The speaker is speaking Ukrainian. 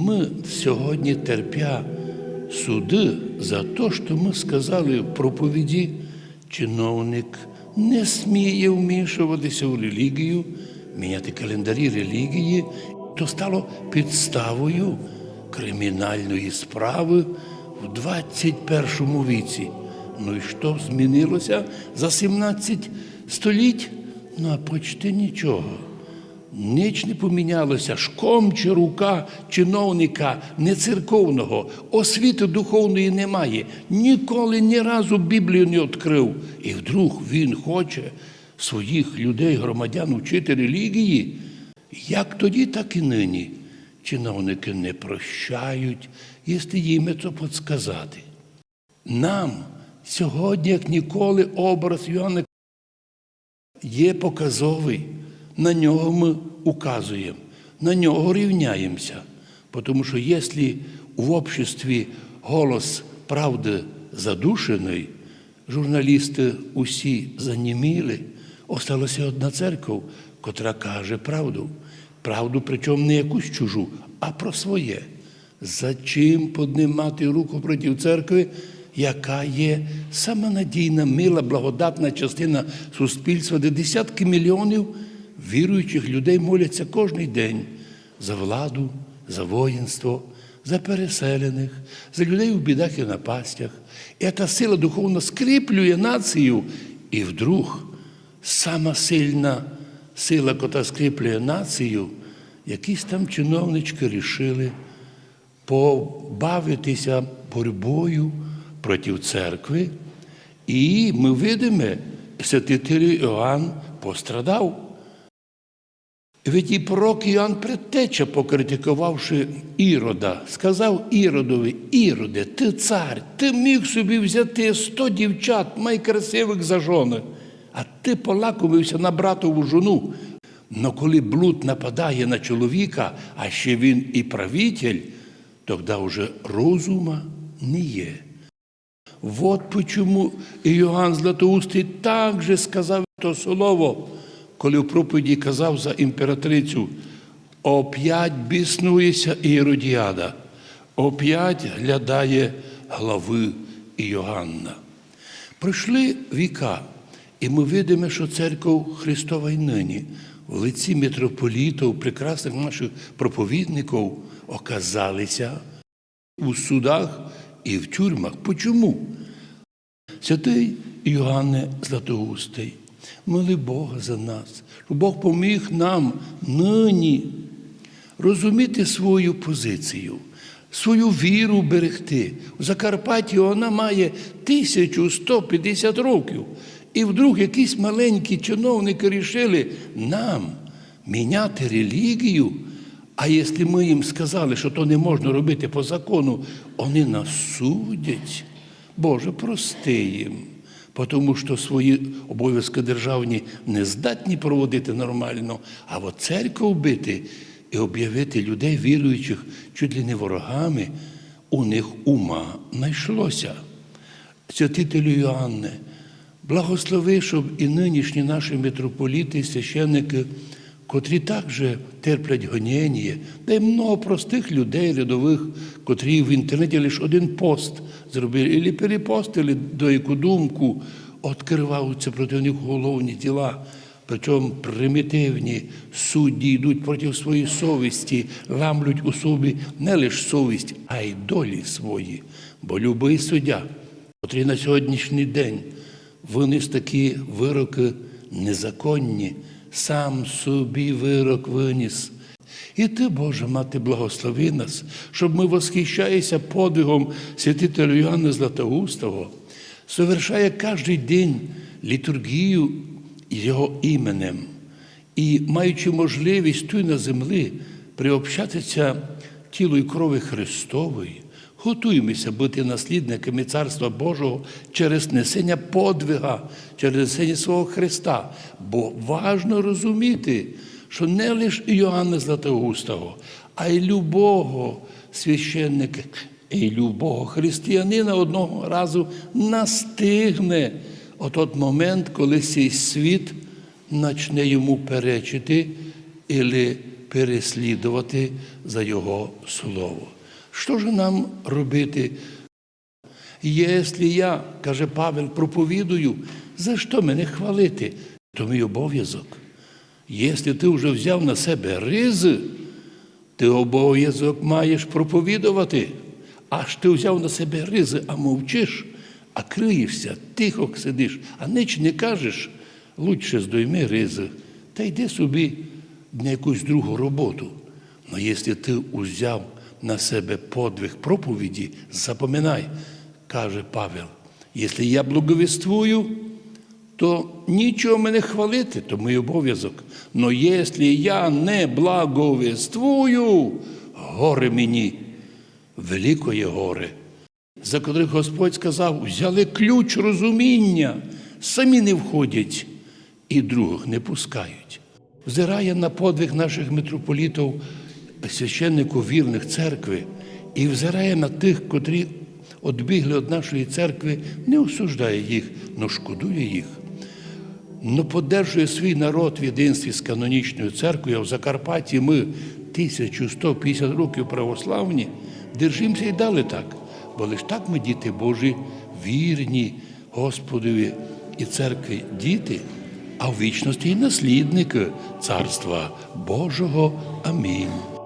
Ми сьогодні терпя суди за те, що ми сказали в проповіді, чиновник не сміє вмішуватися у релігію, міняти календарі релігії, то стало підставою кримінальної справи в 21 віці. Ну і що змінилося за 17 століть? Ну, а почти нічого. Ніч не помінялося, шком чи рука чиновника не церковного, освіти духовної немає. Ніколи ні разу Біблію не відкрив. І вдруг він хоче своїх людей, громадян вчити релігії. Як тоді, так і нині. Чиновники не прощають, якщо їм це підсказати. Нам сьогодні, як ніколи, образ Йоанна є показовий. На нього ми указуємо, на нього рівняємося. Тому що якщо в обществі голос правди задушений, журналісти усі заніміли, осталася одна церква, котра каже правду. Правду, причому не якусь чужу, а про своє. За чим піднімати руку проти церкви, яка є сама надійна, мила, благодатна частина суспільства, де десятки мільйонів віруючих людей моляться кожен день за владу, за воїнство, за переселених, за людей у бідах і напастях. І ця сила духовно скріплює націю. І вдруг сама сильна сила, яка скріплює націю, якісь там чиновнички рішили побавитися боротьбою проти церкви. І ми видимо, святитель Іоанн пострадав. Ведь і пророк Іоанн Предтеча, покритикувавши Ірода, сказав Іродові, Іроде, ти цар, ти міг собі взяти сто дівчат, найкрасивих за жони, а ти полакомився на братову жону. Но коли блуд нападає на чоловіка, а ще він і правитель, тоді вже розума не є. Вот почему Іоанн Златоустий також сказав то слово, коли в проповіді казав за імператрицю, оп'ять біснується Іродіада, оп'ять глядає глави Іоанна. Пройшли віка, і ми видимо, що церква Христова й нині в лиці митрополітів, прекрасних наших проповідників оказалися у судах і в тюрмах. Почому? Святий Іоанне Златоустий, моли Бога за нас, щоб Бог поміг нам нині розуміти свою позицію, свою віру берегти. У Закарпатті вона має 1150 років. І вдруг якісь маленькі чиновники рішили нам міняти релігію. А якщо ми їм сказали, що то не можна робити по закону, вони нас судять. Боже, прости їм, тому що свої обов'язки державні не здатні проводити нормально, а от церкву вбити і об'явити людей, віруючих, чуть ли не ворогами, у них ума знайшлося. Святителю Йоанне, благослови, щоб і нинішні наші митрополіти, священники, котрі також терплять гоніння, да й много простих людей, рядових, котрі в інтернеті лише один пост зробили, або перепостили до яку думку, відкриваються проти них головні діла. Причому примітивні судді йдуть проти своєї совісті, ламлють у собі не лише совість, а й долі свої. Бо любий суддя, котрий на сьогоднішній день виніс такі вироки незаконні, сам собі вирок виніс. І ти, Боже, мати, благослови нас, щоб ми, восхищаємося подвигом святителя Йоанна Златоустого, совершає кожен день літургію його іменем і, маючи можливість тут на землі приобщатися тілу і крові Христової, готуємося бути наслідниками Царства Божого через несення подвига, через несення свого Христа. Бо важно розуміти, що не лише Іоанна Златоустого, а й любого священника, і любого християнина одного разу настигне отот момент, коли цей світ почне йому перечити, і переслідувати за Його слово. Що ж нам робити? Якщо я, каже Павел, проповідую, за що мене хвалити? То мій обов'язок. Якщо ти вже взяв на себе ризи, ти обов'язок маєш проповідувати. Аж ти взяв на себе ризи, а мовчиш, а криєшся, тихо сидиш, а ніч не кажеш, лучше здойми ризи та йди собі на якусь другу роботу. Но якщо ти узяв на себе подвиг проповіді, запоминай, каже Павел, якщо я благовествую, то нічого мене хвалити, то мій обов'язок. Но якщо я не благовествую, горе мені, великое горе, за котрих Господь сказав, взяли ключ розуміння, самі не входять і других не пускають. Взирає на подвиг наших митрополітів, священників вірних церкви, і взирає на тих, котрі відбігли від нашої церкви, не осуждає їх, но шкодує їх. Но поддержує свій народ в єдинстві з канонічною церквою, а в Закарпатті ми 1150 років православні, держимося і далі так. Бо лиш так ми, діти Божі, вірні Господові і церкві діти, а в вічності і наслідники Царства Божого. Амінь.